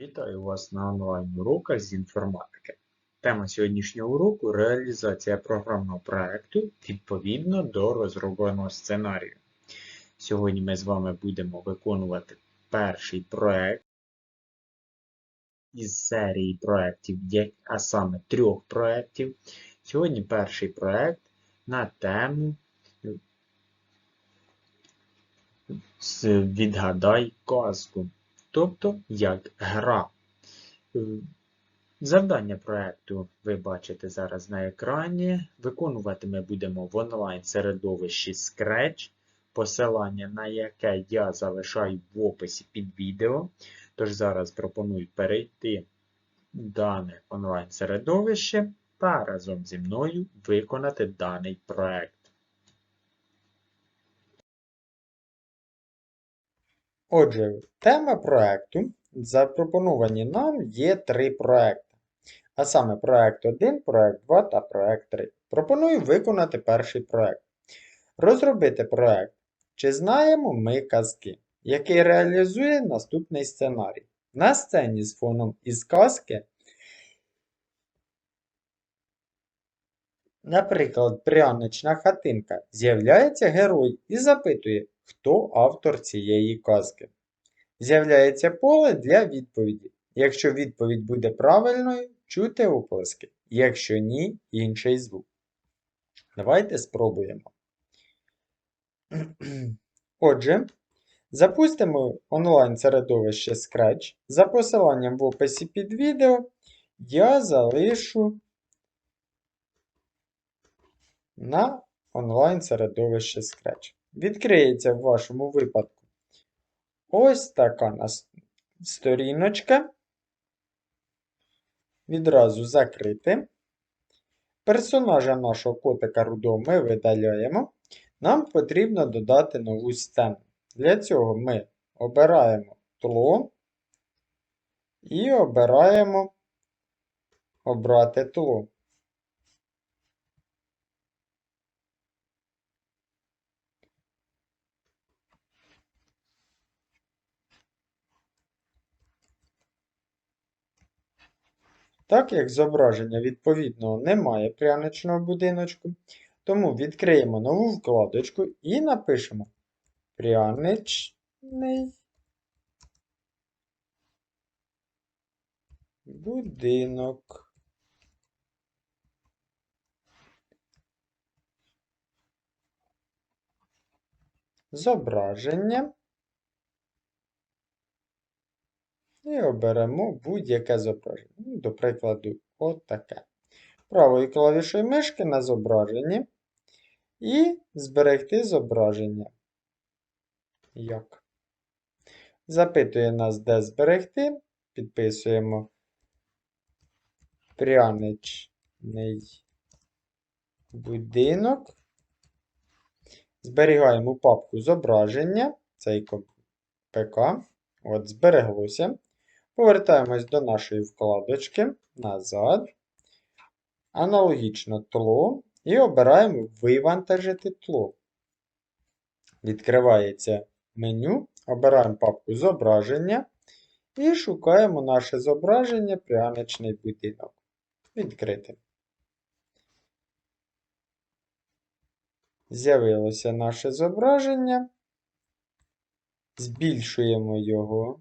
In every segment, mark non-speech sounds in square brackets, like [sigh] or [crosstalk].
Вітаю вас на онлайн-уроках з інформатики. Тема сьогоднішнього уроку реалізація програмного проекту відповідно до розробленого сценарію. Сьогодні ми з вами будемо виконувати перший проект із серії проєктів, а саме трьох проєктів. Сьогодні перший проект на тему Відгадай казку, тобто як гра. Е, Завдання проекту ви бачите зараз на екрані. Виконувати ми будемо в онлайн-середовищі Scratch, посилання на яке я залишаю в описі під відео. Тож зараз пропоную перейти в дане онлайн-середовище та разом зі мною виконати даний проект. Отже, тема проекту. Запропоновані нам є три проекти. А саме проект 1, проект 2 та проект 3. Пропоную виконати перший проект. Розробити проект. Чи знаємо ми казки, який реалізує наступний сценарій. На сцені з фоном із казки. Наприклад, прянична хатинка. З'являється герой і запитує, хто автор цієї казки. З'являється поле для відповіді. Якщо відповідь буде правильною, чути оплески. Якщо ні, інший звук. Давайте спробуємо. [clears throat] Отже, запустимо онлайн-середовище Scratch. За посиланням в описі під відео я залишу на онлайн-середовище Scratch. Відкриється в вашому випадку ось така нас сторіночка. Відразу закрити. Персонажа нашого котика Рудо ми видаляємо. Нам потрібно додати нову сцену. Для цього ми обираємо тло і обираємо обрати тло. Так як зображення відповідного немає пряничного будиночку, тому відкриємо нову вкладочку і напишемо пряничний будинок. Зображення. І оберемо будь-яке зображення. Ну, До прикладу, от таке. Правою клавішою мишки на зображенні. І зберегти зображення. Як? Запитує нас, де зберегти. Підписуємо пряничний будинок. Зберігаємо папку зображення. Цей ПК. От, збереглося. Повертаємось до нашої вкладочки назад. Аналогічно тло. І обираємо Вивантажити тло. Відкривається меню. Обираємо папку зображення. І шукаємо наше зображення пряничний будинок. Відкрити. З'явилося наше зображення. Збільшуємо його.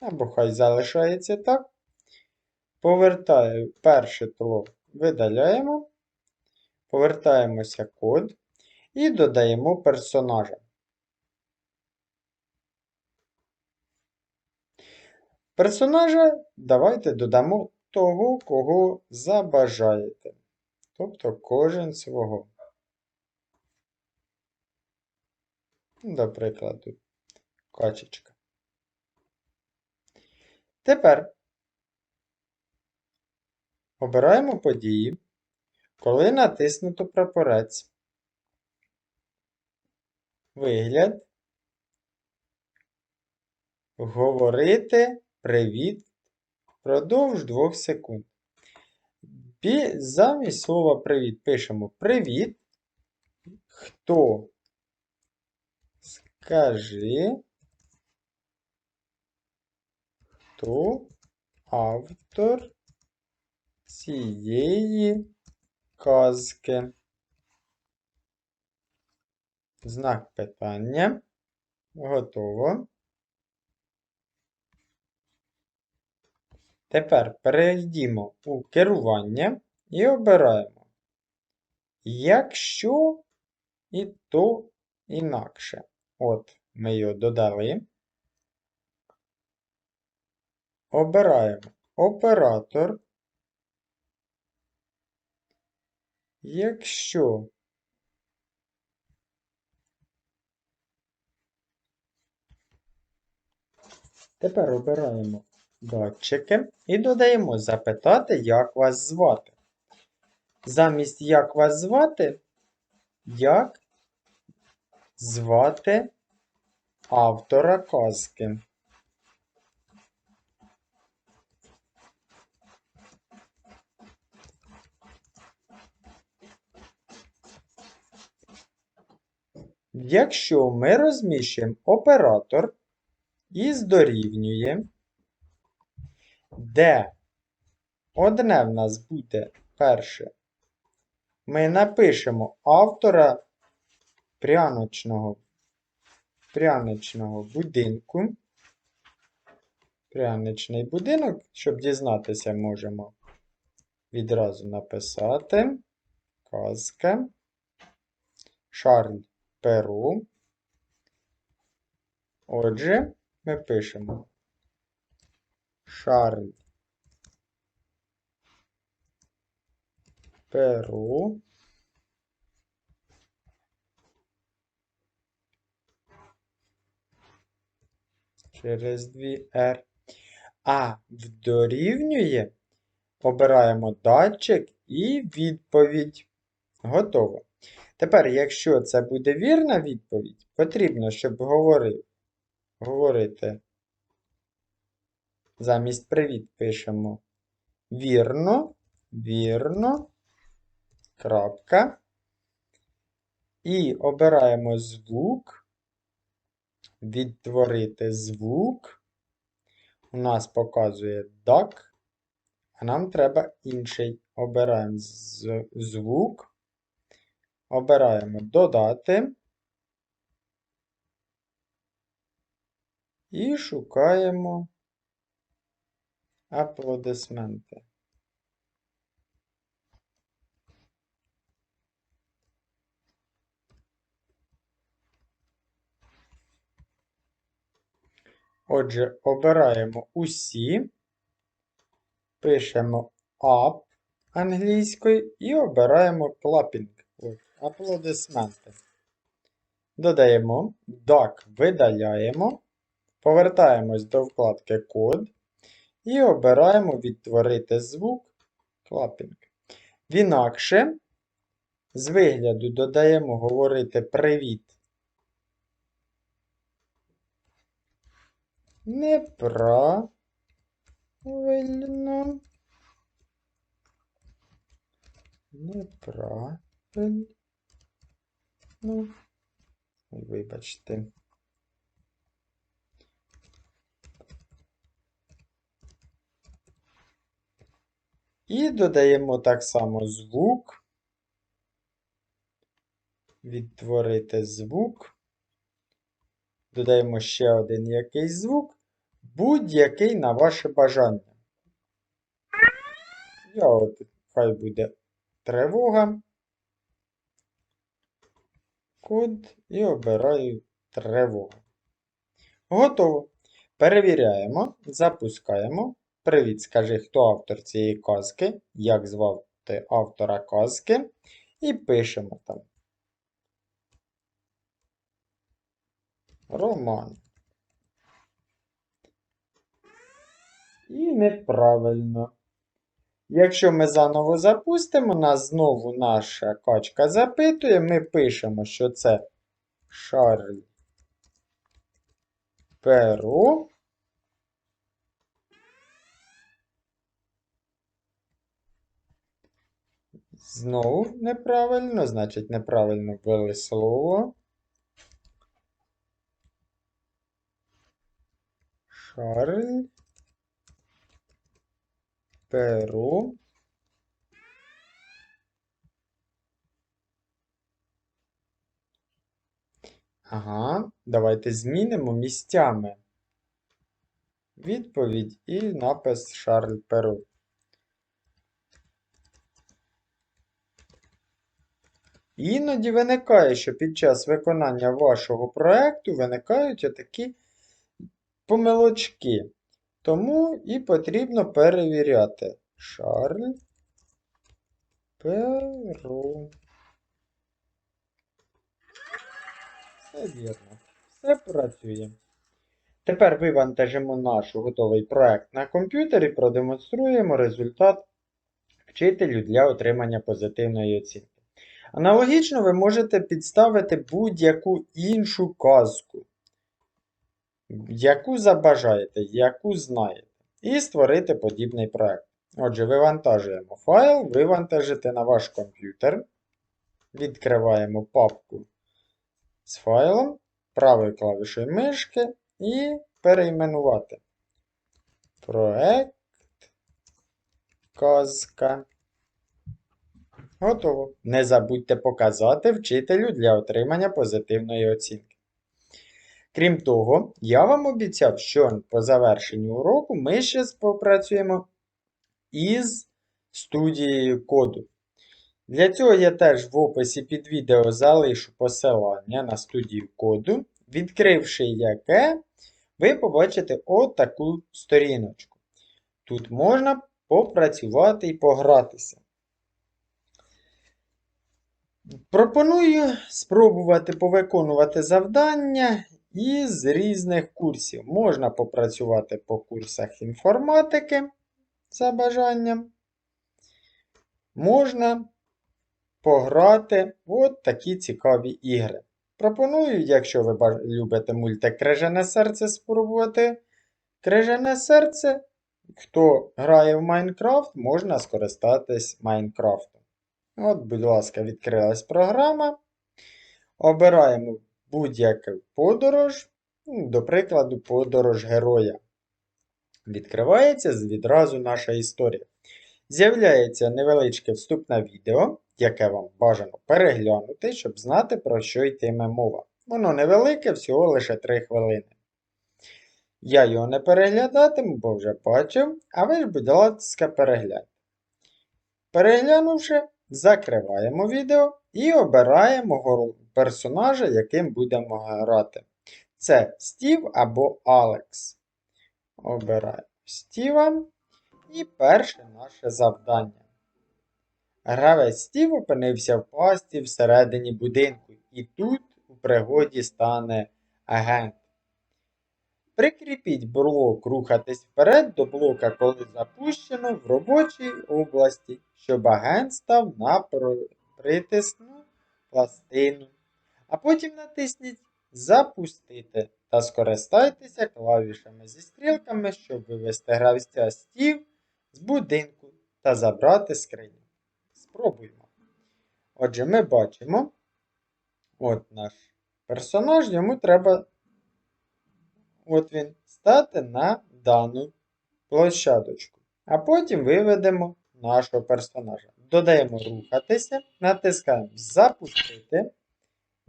Або хай залишається так. Повертаю перше тло, видаляємо. Повертаємося код і додаємо персонажа. Персонажа давайте додамо того, кого забажаєте. Тобто кожен свого. До прикладу, качечка. Тепер обираємо події, коли натиснуто прапорець. Вигляд. Говорити привіт впродовж 2 секунд. Замість слова привіт пишемо привіт. Хто Скажи Хто автор цієї казки? Знак питання. Готово. Тепер перейдімо у керування і обираємо. Якщо і то інакше. От, ми його додали. Обираємо оператор. Якщо Тепер обираємо датчики і додаємо запитати, як вас звати. Замість як вас звати, як звати автора казки. Якщо ми розміщуємо оператор із дорівнює, де одне в нас буде перше, ми напишемо автора пряночного, пряничного будинку. Пряничний будинок, щоб дізнатися, можемо відразу написати. Казка. Шарль Перу. Отже, ми пишемо Шарль Перу. Через дві R. А дорівнює обираємо датчик і відповідь. Готово. Тепер, якщо це буде вірна відповідь, потрібно, щоб говорив, говорити. Замість привіт пишемо вірно, вірно, крапка. І обираємо звук, відтворити звук. У нас показує DAC, а нам треба інший. Обираємо звук. Обираємо додати. І шукаємо аплодисменти. Отже, обираємо усі, пишемо up англійською і обираємо clapping. Аплодисменти. Додаємо DAC видаляємо, повертаємось до вкладки код і обираємо відтворити звук. В інакше з вигляду додаємо говорити привіт. Неправильно. Неправильно. Вибачте. І додаємо так само звук. Відтворити звук. Додаємо ще один якийсь звук. Будь-який на ваше бажання. Я от, хай буде тривога. Код і обираю тривогу. Готово. Перевіряємо, запускаємо. Привіт, скажи, хто автор цієї казки, як звати автора казки. І пишемо там. Роман. І неправильно. Якщо ми заново запустимо, нас знову наша качка запитує, ми пишемо, що це Шарль Перу. Знову неправильно, значить неправильно ввели слово. Шарль перу. Ага, давайте змінимо місцями. Відповідь і напис Шарль Перу. Іноді виникає, що під час виконання вашого проекту виникають отакі помилочки. Тому і потрібно перевіряти. Шарль Перу. Все вірно. Все працює. Тепер вивантажимо наш готовий проект на комп'ютер і продемонструємо результат вчителю для отримання позитивної оцінки. Аналогічно ви можете підставити будь-яку іншу казку, яку забажаєте, яку знаєте, і створити подібний проект. Отже, вивантажуємо файл, вивантажити на ваш комп'ютер. Відкриваємо папку з файлом, правою клавішою мишки і перейменувати. Проект казка. Готово. Не забудьте показати вчителю для отримання позитивної оцінки. Крім того, я вам обіцяв, що по завершенню уроку ми ще попрацюємо із студією коду. Для цього я теж в описі під відео залишу посилання на студію коду, відкривши яке, ви побачите отаку сторіночку. Тут можна попрацювати і погратися. Пропоную спробувати повиконувати завдання із різних курсів. Можна попрацювати по курсах інформатики за бажанням. Можна пограти от такі цікаві ігри. Пропоную, якщо ви любите мультик Крижане серце, спробувати Крижане серце. Хто грає в Майнкрафт, можна скористатись Майнкрафтом. От, будь ласка, відкрилась програма. Обираємо будь-яку подорож, ну, до прикладу, подорож героя. Відкривається відразу наша історія. З'являється невеличке вступне відео, яке вам бажано переглянути, щоб знати, про що йтиме мова. Воно невелике, всього лише 3 хвилини. Я його не переглядатиму, бо вже бачив, а ви ж, будь ласка, перегляньте. Переглянувши, закриваємо відео і обираємо персонажа, яким будемо грати. Це Стів або Алекс. Обираємо Стіва. І перше наше завдання. Гравець Стів опинився в пасті всередині будинку, і тут у пригоді стане агент. Прикріпіть блок рухатись вперед до блока, коли запущено в робочій області, щоб агент став на притисну пластину. А потім натисніть Запустити та скористайтеся клавішами зі стрілками, щоб вивести гравця стів з будинку та забрати скриню. Спробуємо. Отже, ми бачимо, от наш персонаж, йому треба от він, стати на дану площадочку. А потім виведемо нашого персонажа. Додаємо рухатися, натискаємо Запустити.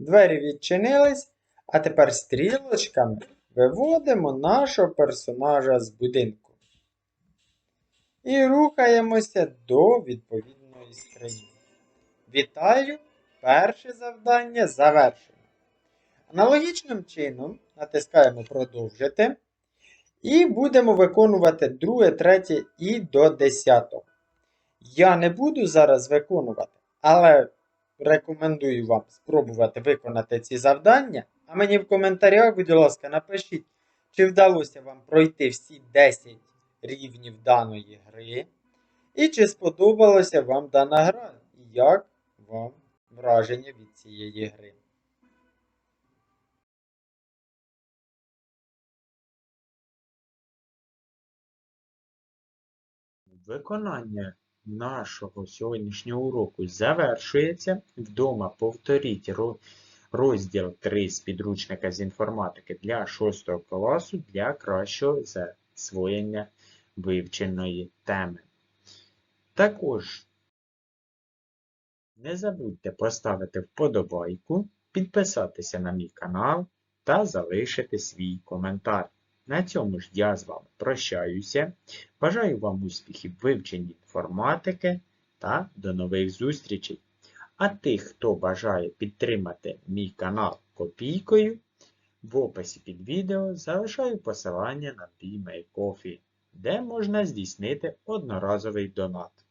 Двері відчинились. А тепер стрілочками виводимо нашого персонажа з будинку. І рухаємося до відповідної скрині. Вітаю! Перше завдання завершено. Аналогічним чином натискаємо Продовжити. І будемо виконувати друге, третє і до 10. Я не буду зараз виконувати, але рекомендую вам спробувати виконати ці завдання. А мені в коментарях, будь ласка, напишіть, чи вдалося вам пройти всі 10 рівнів даної гри, і чи сподобалася вам дана гра, і як вам враження від цієї гри. Виконання нашого сьогоднішнього уроку завершується. Вдома повторіть розділ 3 з підручника з інформатики для 6 класу для кращого засвоєння вивченої теми. Також не забудьте поставити вподобайку, підписатися на мій канал та залишити свій коментар. На цьому ж я з вами прощаюся. Бажаю вам успіхів в інформатики та до нових зустрічей. А тих, хто бажає підтримати мій канал копійкою, в описі під відео залишаю посилання на BMake Coffee, де можна здійснити одноразовий донат.